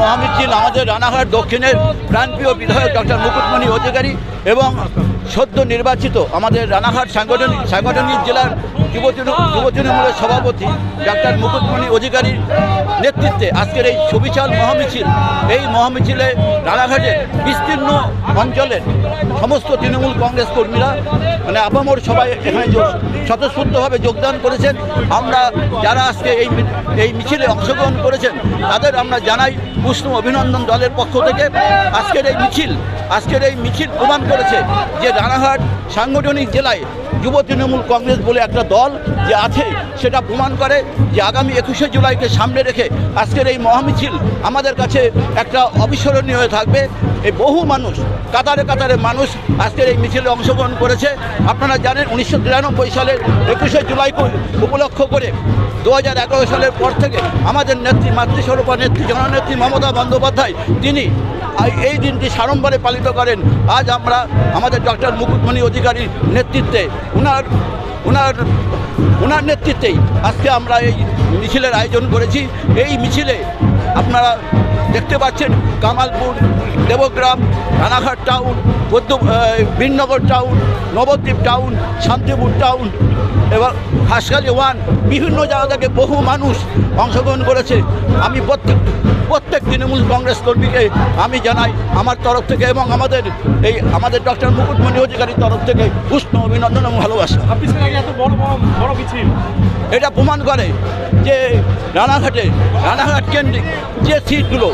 মহামিছিল আমাদের রানাঘাট দক্ষিণের প্রাণপ্রিয় বিধায়ক ডক্টর মুকুটমণি অধিকারী এবং সদ্য নির্বাচিত আমাদের রানাঘাট সাংগঠনিক সাংগঠনিক জেলার যুব তৃণ- যুব তৃণমূলের সভাপতি ডাক্তার মুকুটমণি অধিকারীর নেতৃত্বে আজকের এই সুবিশাল মহামিছিল। এই মহামিছিলে রানাঘাটের বিস্তীর্ণ অঞ্চলের সমস্ত তৃণমূল কংগ্রেস কর্মীরা মানে আপামর সবাই এখানে স্বতঃস্ফূর্তভাবে যোগদান করেছেন। আমরা যারা আজকে এই এই মিছিলে অংশগ্রহণ করেছেন তাদের আমরা জানাই উষ্ণ অভিনন্দন দলের পক্ষ থেকে। আজকের এই মিছিল আজকের এই মিছিল প্রমাণ করেছে যে রানাঘাট সাংগঠনিক জেলায় যুব তৃণমূল কংগ্রেস বলে একটা দল যে আছে, সেটা প্রমাণ করে যে আগামী একুশে জুলাইকে সামনে রেখে আজকের এই মহামিছিল আমাদের কাছে একটা অবিস্মরণীয় হয়ে থাকবে। এই বহু মানুষ, কাতারে কাতারে মানুষ আজকের এই মিছিলে অংশগ্রহণ করেছে। আপনারা জানেন উনিশশো তিরানব্বই সালের একুশে জুলাই উপলক্ষ করে দু হাজার এগারো সালের পর থেকে আমাদের নেত্রী, মাতৃস্বরূপা নেত্রী, জননেত্রী মমতা বন্দ্যোপাধ্যায়, তিনি এই দিনটি সাড়ম্বরে পালিত করেন। আজ আমরা আমাদের ডক্টর মুকুটমণি অধিকারীর নেতৃত্বে ওনার ওনার ওনার নেতৃত্বেই আজকে আমরা এই মিছিলের আয়োজন করেছি। এই মিছিলে আপনারা দেখতে পাচ্ছেন কামালপুর, দেবগ্রাম, রানাঘাট টাউন, বৌদ্ধ Birnagar town, Nabadwip town, Santipur town এবং হাসখালি ওয়ান, বিভিন্ন জায়গা থেকে বহু মানুষ অংশগ্রহণ করেছে। আমি প্রত্যেক প্রত্যেক তৃণমূল কংগ্রেস কর্মীকে আমি জানাই আমার তরফ থেকে এবং আমাদের এই, আমাদের ডক্টর মুকুটমণি অধিকারীর তরফ থেকে উষ্ণ অভিনন্দন এবং ভালোবাসা। আগে এত বড় বড় বড় মিছিল। এটা প্রমাণ করে যে রানাঘাটে রানাঘাট কেন্দ্রিক যে সিটগুলো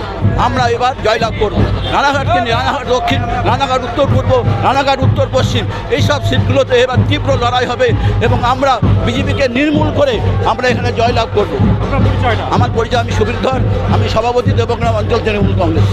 আমরা এবার জয়লাভ করব। রানাঘাট কেন্দ্রিক রানাঘাট দক্ষিণ রানাঘাট উত্তর পূর্ব রানাঘাট উত্তর পশ্চিম এইসব সিটগুলোতে এবার তীব্র লড়াই হবে এবং আমরা বিজেপিকে নির্মূল করে আমরা এখানে জয়লাভ করব। আমার পরিচয় আমি সুবীর ধর আমি সভাপতি দেবগ্রাম অঞ্চল তৃণমূল কংগ্রেস।